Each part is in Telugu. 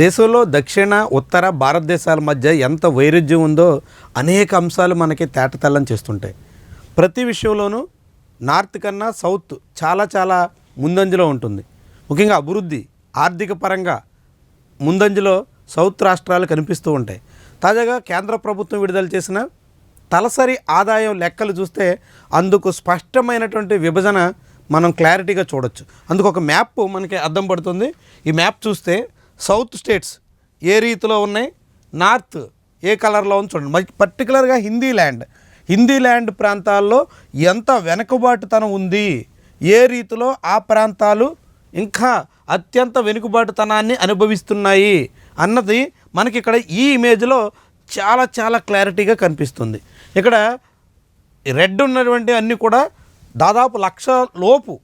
దేశంలో దక్షిణ ఉత్తర భారతదేశాల మధ్య ఎంత వైరుధ్యం ఉందో అనేక అంశాలు మనకి తేటతెల్లం చేస్తుంటాయి. ప్రతి విషయంలోనూ నార్త్ కన్నా సౌత్ చాలా చాలా ముందంజలో ఉంటుంది. ముఖ్యంగా అభివృద్ధి ఆర్థిక పరంగా ముందంజలో సౌత్ రాష్ట్రాలు కనిపిస్తూ ఉంటాయి. తాజాగా కేంద్ర ప్రభుత్వం విడుదల చేసిన తలసరి ఆదాయం లెక్కలు చూస్తే అందుకు స్పష్టమైనటువంటి విభజన మనం క్లారిటీగా చూడొచ్చు. అందుకు ఒక మ్యాప్ మనకి అర్థం పడుతుంది. ఈ మ్యాప్ చూస్తే సౌత్ స్టేట్స్ ఏ రీతిలో ఉన్నాయి? నార్త్ ఏ కలర్లో ఉంది చూడండి. మరి పర్టికులర్గా హిందీ ల్యాండ్. హిందీ ల్యాండ్ ప్రాంతాల్లో ఎంత వెనుకబాటుతనం ఉంది? ఏ రీతిలో ఆ ప్రాంతాలు ఇంకా అత్యంత వెనుకబాటుతనాన్ని అనుభవిస్తున్నాయి అన్నది మనకి ఇక్కడ ఈ ఇమేజ్లో చాలా చాలా క్లారిటీగా కనిపిస్తుంది. ఇక్కడ రెడ్ ఉన్నటువంటి అన్నీ కూడా దాదాపు లక్ష లోపు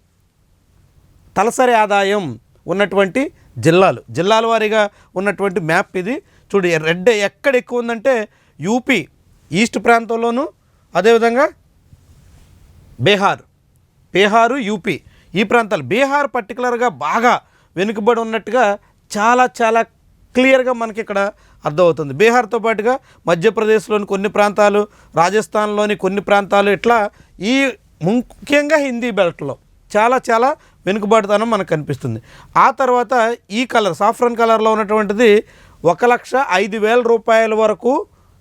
తలసరి ఆదాయం ఉన్నటువంటి జిల్లాలు. జిల్లాల వారీగా ఉన్నటువంటి మ్యాప్ ఇది. చూడు రెడ్ ఎక్కడ ఎక్కువ ఉందంటే యూపీ ఈస్ట్ ప్రాంతంలోను అదేవిధంగా బీహార్. బీహారు యూపీ ఈ ప్రాంతాలు. బీహార్ పర్టికులర్గా బాగా వెనుకబడి ఉన్నట్టుగా చాలా చాలా క్లియర్గా మనకి ఇక్కడ అర్థమవుతుంది. బీహార్తో పాటుగా మధ్యప్రదేశ్లోని కొన్ని ప్రాంతాలు రాజస్థాన్లోని కొన్ని ప్రాంతాలు ఇట్లా ఈ ముఖ్యంగా హిందీ బెల్ట్లో చాలా చాలా వెనుకబాటుతనం మనకు కనిపిస్తుంది. ఆ తర్వాత ఈ కలర్ సాఫ్రన్ కలర్లో ఉన్నటువంటిది ఒక లక్ష ఐదు వేల రూపాయల వరకు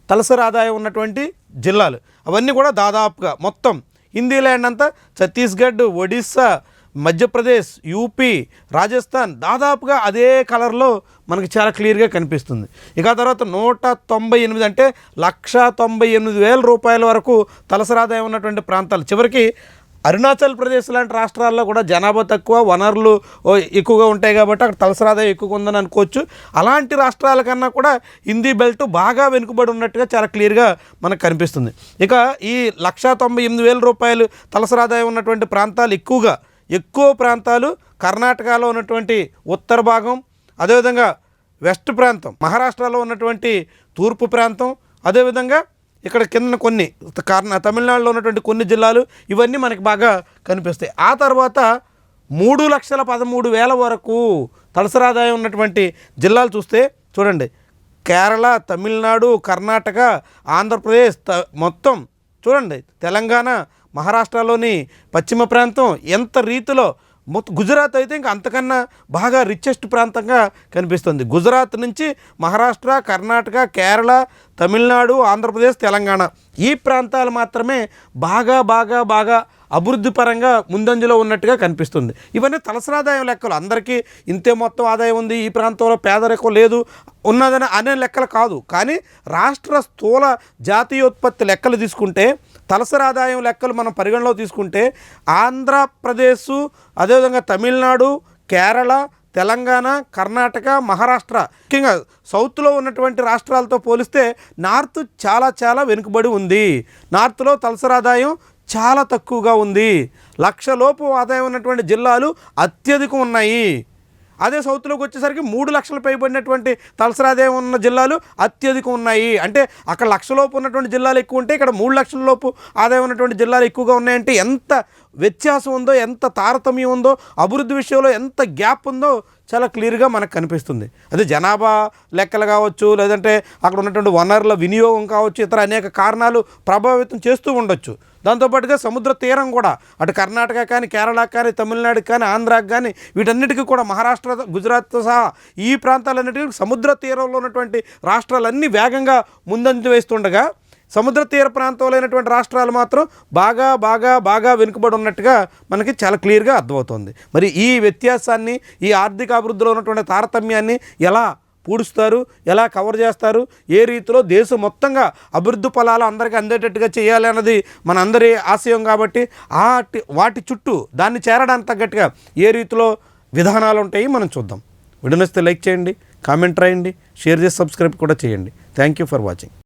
తలసరి ఆదాయం ఉన్నటువంటి జిల్లాలు. అవన్నీ కూడా దాదాపుగా మొత్తం హిందీ ల్యాండ్ అంతా ఛత్తీస్గఢ్ ఒడిస్సా మధ్యప్రదేశ్ యూపీ రాజస్థాన్ దాదాపుగా అదే కలర్లో మనకి చాలా క్లియర్గా కనిపిస్తుంది. ఇక ఆ తర్వాత నూట తొంభై ఎనిమిది అంటే లక్ష తొంభై ఎనిమిది వేల రూపాయల వరకు తలసరి ఆదాయం ఉన్నటువంటి ప్రాంతాలు. చివరికి అరుణాచల్ ప్రదేశ్ లాంటి రాష్ట్రాల్లో కూడా జనాభా తక్కువ వనరులు ఎక్కువగా ఉంటాయి కాబట్టి అక్కడ తలసరాదాయం ఎక్కువగా ఉందని అనుకోవచ్చు. అలాంటి రాష్ట్రాల కన్నా కూడా హిందీ బెల్ట్ బాగా వెనుకబడి ఉన్నట్టుగా చాలా క్లియర్గా మనకు కనిపిస్తుంది. ఇక ఈ లక్షా తొంభై ఎనిమిది వేల రూపాయలు తలసరాదాయం ఉన్నటువంటి ప్రాంతాలు ఎక్కువగా ఎక్కువ ప్రాంతాలు కర్ణాటకలో ఉన్నటువంటి ఉత్తర భాగం అదేవిధంగా వెస్ట్ ప్రాంతం మహారాష్ట్రలో ఉన్నటువంటి తూర్పు ప్రాంతం అదేవిధంగా ఇక్కడ కింద కొన్ని కారణ తమిళనాడులో ఉన్నటువంటి కొన్ని జిల్లాలు ఇవన్నీ మనకి బాగా కనిపిస్తాయి. ఆ తర్వాత మూడు లక్షల పదమూడు వేల వరకు తలసరాదాయం ఉన్నటువంటి జిల్లాలు చూస్తే చూడండి. కేరళ తమిళనాడు కర్ణాటక ఆంధ్రప్రదేశ్ త మొత్తం చూడండి. తెలంగాణ మహారాష్ట్రలోని పశ్చిమ ప్రాంతం ఎంత రీతిలో మొత్తం గుజరాత్ అయితే ఇంకా అంతకన్నా బాగా రిచెస్ట్ ప్రాంతంగా కనిపిస్తుంది. గుజరాత్ నుంచి మహారాష్ట్ర కర్ణాటక కేరళ తమిళనాడు ఆంధ్రప్రదేశ్ తెలంగాణ. ఈ ప్రాంతాలు మాత్రమే బాగా బాగా బాగా అభివృద్ధి పరంగా ముందంజలో ఉన్నట్టుగా కనిపిస్తుంది. ఇవన్నీ తలసరాదాయం లెక్కలు. అందరికీ ఇంతే మొత్తం ఆదాయం ఉంది ఈ ప్రాంతంలో పేదరికం లేదు ఉన్నదని అనే లెక్కలు కాదు. కానీ రాష్ట్ర స్థూల జాతీయోత్పత్తి లెక్కలు తీసుకుంటే తలసరాదాయం లెక్కలు మనం పరిగణలో తీసుకుంటే ఆంధ్రప్రదేశ్ అదేవిధంగా తమిళనాడు కేరళ తెలంగాణ కర్ణాటక మహారాష్ట్ర ముఖ్యంగా సౌత్లో ఉన్నటువంటి రాష్ట్రాలతో పోలిస్తే నార్త్ చాలా చాలా వెనుకబడి ఉంది. నార్త్లో తలసరాదాయం చాలా తక్కువగా ఉంది. లక్షలోపు ఆదాయం ఉన్నటువంటి జిల్లాలు అత్యధికం ఉన్నాయి. అదే సౌత్లోకి వచ్చేసరికి మూడు లక్షలు పైబడినటువంటి తలసరాదాయం ఉన్న జిల్లాలు అత్యధికం ఉన్నాయి. అంటే అక్కడ లక్షలోపు ఉన్నటువంటి జిల్లాలు ఎక్కువ ఉంటే ఇక్కడ మూడు లక్షల లోపు ఆదాయం ఉన్నటువంటి జిల్లాలు ఎక్కువగా ఉన్నాయంటే ఎంత వ్యత్యాసం ఉందో ఎంత తారతమ్యం ఉందో అభివృద్ధి విషయంలో ఎంత గ్యాప్ ఉందో చాలా క్లియర్గా మనకు కనిపిస్తుంది. అదే జనాభా లెక్కలు కావచ్చు లేదంటే అక్కడ ఉన్నటువంటి వనరుల వినియోగం కావచ్చు ఇతర అనేక కారణాలు ప్రభావితం చేస్తూ ఉండొచ్చు. దాంతోపాటుగా సముద్ర తీరం కూడా అటు కర్ణాటక కానీ కేరళ కానీ తమిళనాడు కానీ ఆంధ్రాకి కానీ వీటన్నిటికీ కూడా మహారాష్ట్ర గుజరాత్ సహా ఈ ప్రాంతాలన్నిటికీ సముద్ర తీరంలో ఉన్నటువంటి రాష్ట్రాలన్నీ వేగంగా ముందంజ వేస్తుండగా సముద్ర తీర ప్రాంతంలో అయినటువంటి రాష్ట్రాలు మాత్రం బాగా బాగా బాగా వెనుకబడి ఉన్నట్టుగా మనకి చాలా క్లియర్గా అర్థమవుతుంది. మరి ఈ వ్యత్యాసాన్ని ఈ ఆర్థిక అభివృద్ధిలో ఉన్నటువంటి తారతమ్యాన్ని ఎలా పూడుస్తారు ఎలా కవర్ చేస్తారు ఏ రీతిలో దేశం మొత్తంగా అభివృద్ధి ఫలాలు అందరికీ అందేటట్టుగా చేయాలి అన్నది మన అందరి ఆశయం కాబట్టి ఆ వాటి చుట్టూ దాన్ని చేరడానికి తగ్గట్టుగా ఏ రీతిలో విధానాలు ఉంటాయి మనం చూద్దాం. వీడియో నచ్చితే లైక్ చేయండి కామెంట్ రాయండి షేర్ చేసి సబ్స్క్రైబ్ కూడా చేయండి. Thank you for watching